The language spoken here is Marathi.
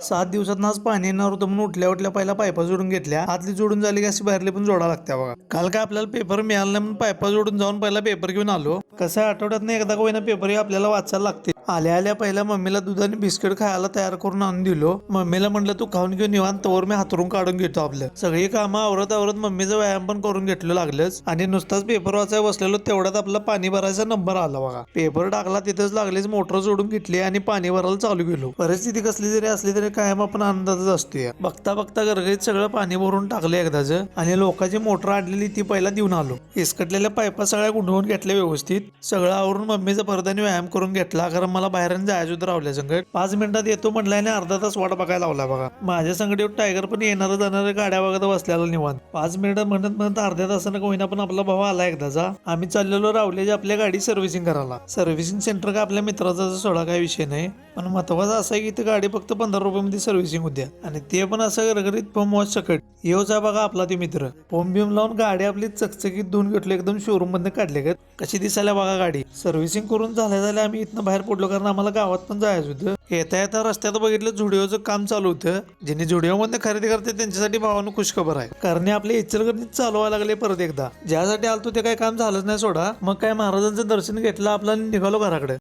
सात दिवसात आज पाणी येणार होतं म्हणून उठल्या उठल्या पहिला पायपा जोडून घेतल्या. आतली जोडून झाली की अशी बाहेरली पण जोडा लागत्या बघा. काल काय आपल्याला पेपर मिळाला नाही म्हणून पायपा जोडून जाऊन पहिला पेपर घेऊन आलो. कसं आठवड्यात आठवड्यात एकदा का होईना पेपर आपल्याला वाचायला लागते. आल्या आल्या पहिल्या मम्मीला दूध आणि बिस्किट खायला तयार करून आणून दिलो. मम्मीला म्हटलं तू खाऊन घेऊन निवांत तवर मी हातरून काढून घेतो आपलं. सगळी कामं आवरत आवरत मम्मीचा व्यायाम पण करून घेतलं लागलंच. आणि नुसताच पेपर वाचायला बसलेलो तेवढ्यात आपला पाणी भरायचा नंबर आला बघा. पेपर टाकला तिथेच लागलीच मोटर जोडून घेतली आणि पाणी भरायला चालू गेलो परिस्थिती कसली जरी असली तरी कायम आपण आनंदातच असतोय. बघता बघता गरगरीत सगळं पाणी भरून टाकलं एकदाच आणि लोकांची मोटर आणलेली ती पहिला देऊन आलो. इसकटलेल्या पायपा सगळ्या गुंडवून घेतल्या व्यवस्थित. सगळं आवरून मम्मीचा परत आणि व्यायाम करून घेतला. कारण मला बाहेर जायचं रावल्या संकट पाच मिनिटात येतो म्हटल्याने अर्धा तास वाट बघायला लावला बघा. माझ्या संकट टायगर पण येणार जाणाऱ्या गाड्या बघत बसल्याला निवांत. पाच मिनिटात म्हणत म्हणत अर्ध्या तासानं कोहिना पण आपला भाऊ आला एकदाचा आम्ही चाललेलो रावल्याची आपल्या गाडी सर्व्हिसिंग करायला. सर्व्हिसिंग सेंटर का आपल्या मित्राचा सोडा काही विषय नाही. पण महत्वाचं असं आहे की ती गाडी फक्त पंधरा रुपयामध्ये सर्व्हिसिंग होत्या आणि ते पण असं गरगरीत फोम वॉच सकट. येऊचा आहे बघा आपला ते मित्र. फोम बिम लावून गाडी आपली चकचकीत धुवून घेतली एकदम शोरूममध्ये काढले का कशी दिसायला बघा गाडी. सर्व्हिसिंग करून झाल्या झाल्या आम्ही इथनं बाहेर पडलो कारण आम्हाला गावात पण जायचं होतं. येता येता रस्त्यात बघितलं झुडिओचं काम चालू होतं. ज्यांनी झुडिओ मध्ये खरेदी करते त्यांच्यासाठी भावानं खुशखबर आहे. कारण आपले इचलकरंजीत चालवायला लागले परत एकदा. ज्यासाठी आलतो ते काही काम झालंच नाही सोडा. मग काय महाराजांचं दर्शन घेतलं आपलं निघालो घराकडे.